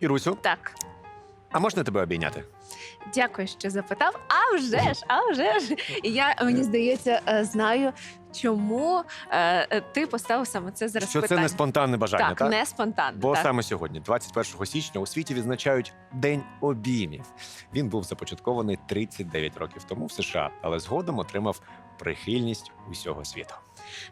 Ірусю, Так. а можна тебе обійняти? Дякую, що запитав. А вже ж, а вже ж. І я мені здається, е, знаю, чому е, е, ти поставив саме це зараз Що це питання. не спонтанне бажання, так, так? не спонтанно. Бо так. саме сьогодні, 21 січня, у світі відзначають День обіймів. Він був започаткований 39 років тому в США, але згодом отримав прихильність усього світу.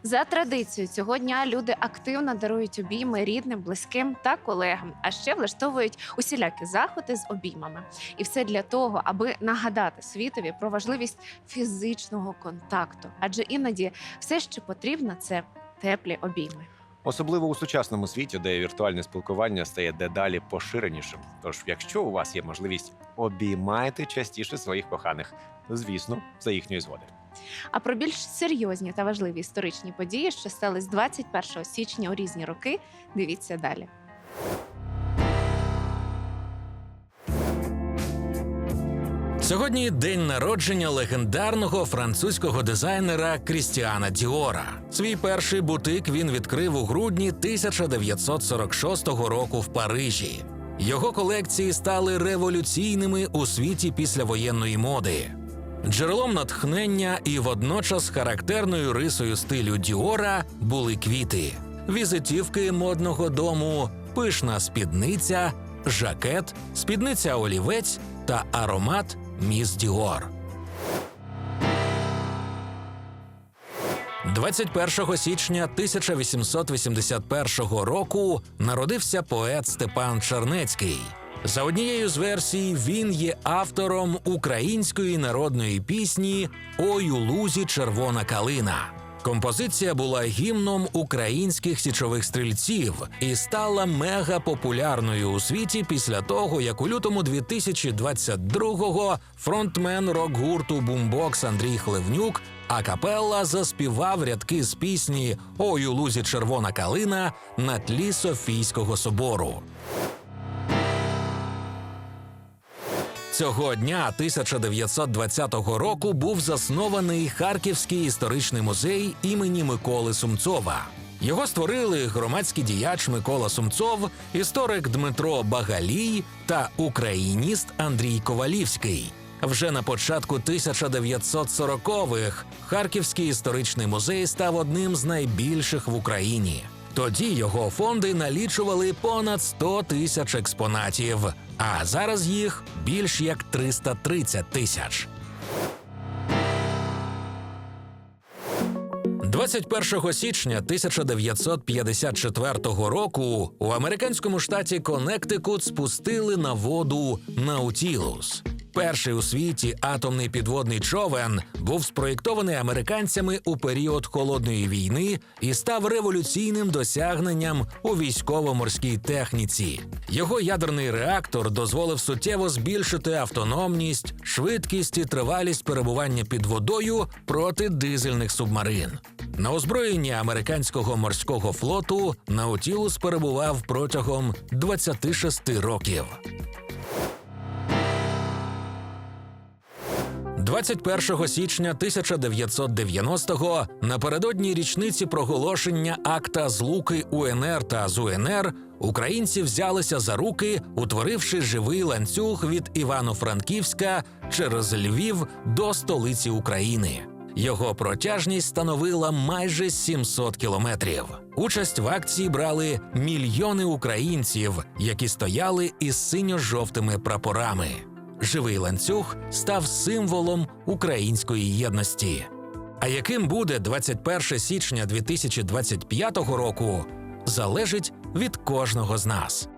За традицією цього дня люди активно дарують обійми рідним, близьким та колегам, а ще влаштовують усілякі заходи з обіймами. І все для того, аби нагадати світові про важливість фізичного контакту. Адже іноді все, що потрібно, це теплі обійми. Особливо у сучасному світі, де віртуальне спілкування стає дедалі поширенішим. Тож, якщо у вас є можливість, обіймайте частіше своїх коханих, звісно, за їхньої згоди. А про більш серйозні та важливі історичні події, що стались 21 січня у різні роки, дивіться далі. Сьогодні день народження легендарного французького дизайнера Крістіана Діора. Свій перший бутик він відкрив у грудні 1946 року в Парижі. Його колекції стали революційними у світі післявоєнної моди. Джерелом натхнення і водночас характерною рисою стилю Діора були квіти, візитівки модного дому, пишна спідниця, жакет, спідниця олівець та аромат Міс Діор. 21 січня 1881 року народився поет Степан Чернецький. За однією з версій, він є автором української народної пісні Ой у лузі червона калина. Композиція була гімном українських січових стрільців і стала мегапопулярною у світі після того, як у лютому 2022-го фронтмен рок-гурту Бумбокс Андрій Хлевнюк акапелла заспівав рядки з пісні Ой у лузі червона калина на тлі Софійського собору. Цього дня 1920 року був заснований Харківський історичний музей імені Миколи Сумцова. Його створили громадський діяч Микола Сумцов, історик Дмитро Багалій та україніст Андрій Ковалівський. Вже на початку 1940-х Харківський історичний музей став одним з найбільших в Україні. Тоді його фонди налічували понад 100 тисяч експонатів, а зараз їх більш як 330 тисяч. 21 січня 1954 року у американському штаті Коннектикут спустили на воду Наутілус. Перший у світі атомний підводний човен був спроєктований американцями у період холодної війни і став революційним досягненням у військово-морській техніці. Його ядерний реактор дозволив суттєво збільшити автономність, швидкість і тривалість перебування під водою проти дизельних субмарин. На озброєнні американського морського флоту Наутілус перебував протягом 26 років. 21 січня 1990-го, напередодні річниці проголошення акта злуки УНР та ЗУНР, українці взялися за руки, утворивши живий ланцюг від Івано-Франківська через Львів до столиці України. Його протяжність становила майже 700 кілометрів. Участь в акції брали мільйони українців, які стояли із синьо-жовтими прапорами. Живий ланцюг став символом української єдності. А яким буде 21 січня 2025 року, залежить від кожного з нас.